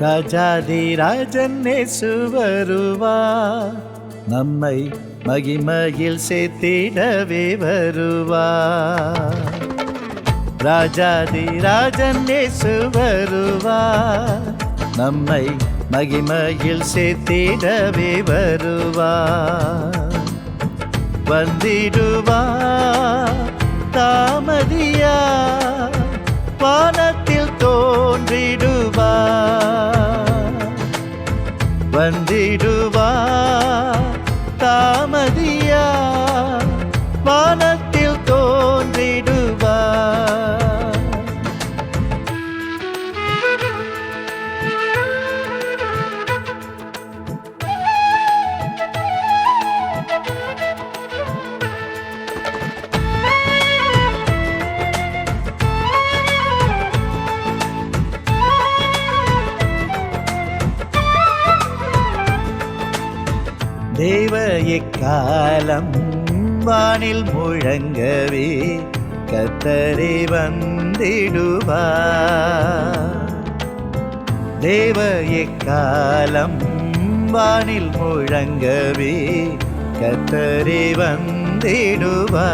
ராஜாதி ராஜன் நேசு வருவா நம்மை மகிமையில் சேர்த்திடவே வருவா. ராஜாதி ராஜன் நேசு வருவா நம்மை மகிமையில் சேர்த்திடவே வருவா. வந்திடுவா தாமதியா. வானத்தில் தோன்றிடுவா வந்திடுவா காலம் வானில் முழங்கவே கத்தரே வந்திடுவா. தேவ எக்காலம் வானில் முழங்கவே கத்தரே வந்திடுவா.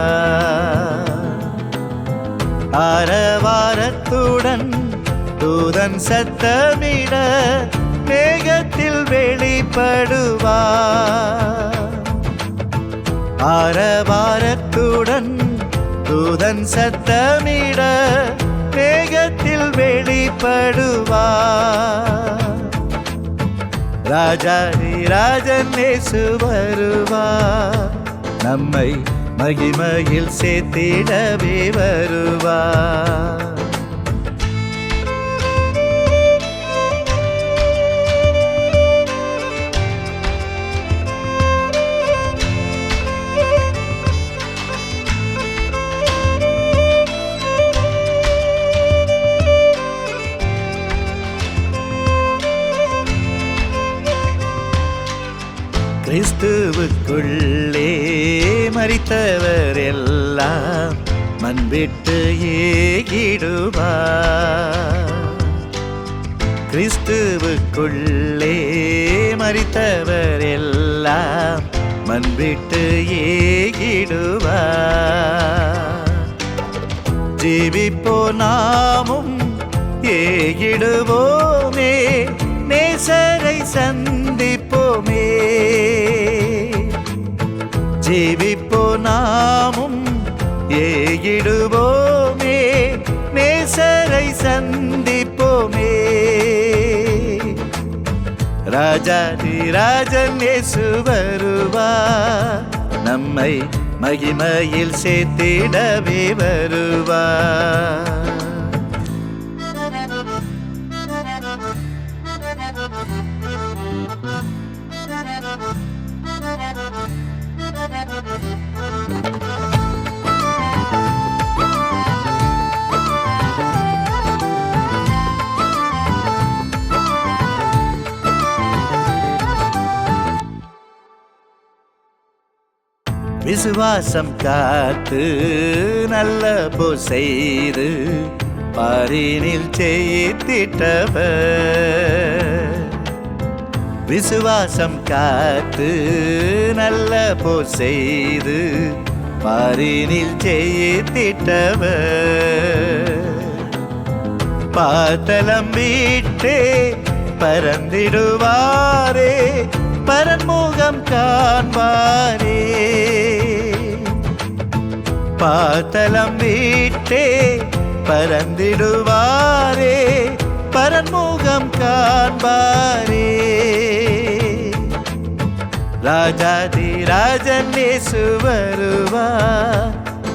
ஆரவாரத்துடன் தூதன் சத்தமிட மேகத்தில் வெளிப்படுவார் ஆரவாரத்துடன் தூதன் சத்தமிட வேகத்தில் வெளிப்படுவார். ராஜாதி ராஜன் நேசு வருவா நம்மை மகிமையில் சேர்த்திடவே வருவார். கிறிஸ்துவுக்குள்ளே மறித்தவர் எல்லாம் மண்விட்டு ஏகிடுவா கிறிஸ்துவுக்குள்ளே மறித்தவர் எல்லாம் மண்விட்டு ஏகிடுவா ஜீவிப்போ நாமும் ஏகிடுவோமே நேசரை சந்திப்போமே. ஜீவிப்போ நாமும் ஏகிடுவோமே நேசரை சந்திப்போமே. ராஜாதி ராஜன் இயேசு வருவா நம்மை மகிமையில் சேர்த்திடவே வருவா விசுவாசம் காத்து நல்ல போ செய்து பாரினில் செய்திட்டவர் விசுவாசம் காத்து நல்ல போ செய்து பாரினில் செய்திட்டவர் பாத்தலம் வீட்டே பறந்திடுவாரே பரன்முகம் காண்பாரே. பாத்தலம் வீட்டே பறந்திடுவாரே பரன்முகம் காண்பாரே. ராஜாதி ராஜனே சுவருவா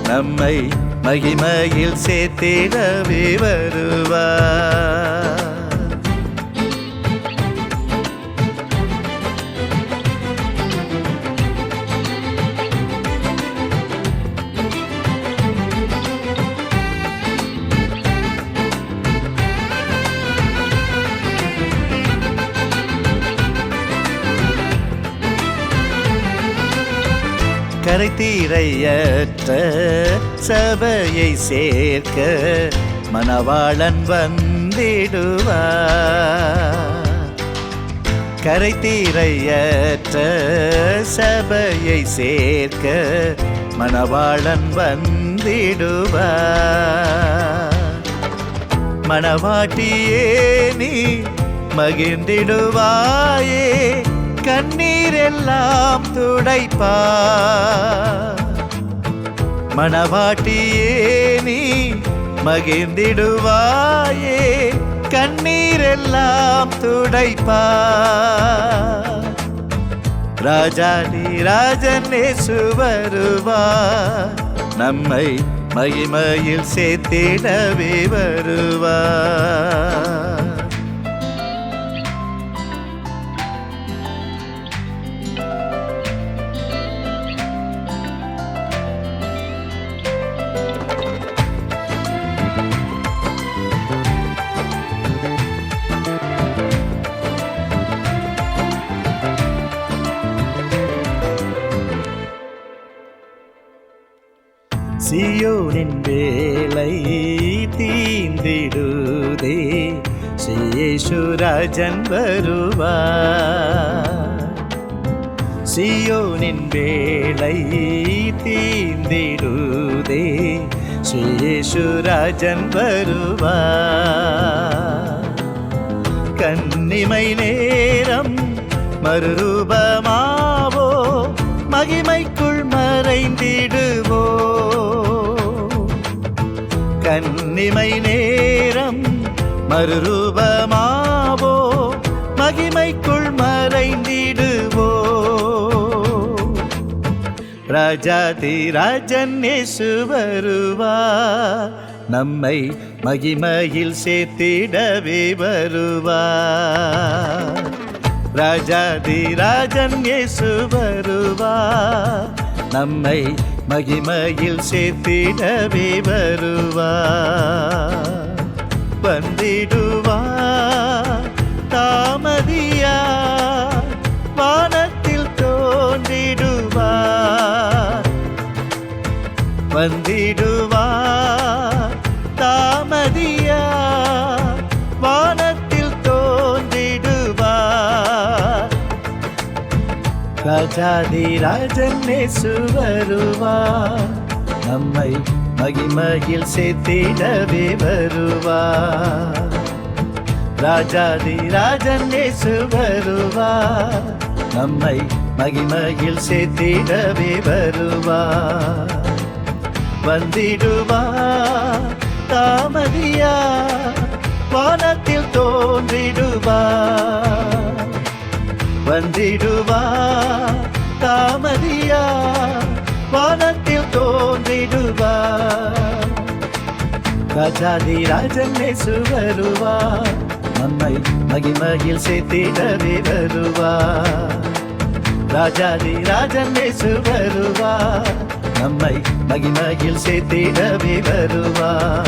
நம்மை மகிமையில் சேர்த்திடவே வருவா. கரை தீரையற்ற சபையை சேர்க்க மணவாளன் வந்திடுவார். கரை தீரையற்ற சபையை சேர்க்க மணவாளன் வந்திடுவார். மணவாட்டியே நீ மகிழ்ந்திடுவாயே கண்ணீரெல்லாம் துடைப்பா மணவாட்டியே நீ மகிழ்ந்திடுவாயே கண்ணீரெல்லாம் துடைப்பா ராஜாடி ராஜனே சுவருவா நம்மை மகிமையில் சேர்த்திடவே வருவா சியோனின் வேலை தீந்திடுதே சேஷுராஜன் வருவா சியோனின் வேலை தீந்திடுதே சேஷுராஜன் வருவா கன்னிமை நேரம் மறுரூபமாவோ மகிமைக்குள் மகிமை நேரம் மறுரூபமாவோ? மகிமைக்குள் மறைந்திடுவோ? ராஜாதி ராஜன் இயேசு வருவா நம்மை மகிமையில் சேர்த்திடவே வருவா ராஜாதி ராஜன் இயேசு வருவா நம்மை மகிமையில் சேர்த்திடவே வருவா வந்திடுவா ராஜாதி ராஜன்னே சுவருவா நம்மை மகிமையில் சேர்த்திடவே வருவா ராஜாதி ராஜன்னே சுவருவா நம்மை மகிமையில் சேர்த்திடவே வருவா வந்திடுவா தாமதியா வானத்தில் தோன்றிடுவா. வந்திடு ராஜாதி ராஜனே சுவருவா. நம்மை மகிமையில் சேர்த்திடவே வருவா. ராஜாதி ராஜனே சுவருவா. நம்மை மகிமையில் சேர்த்திடவே வருவா.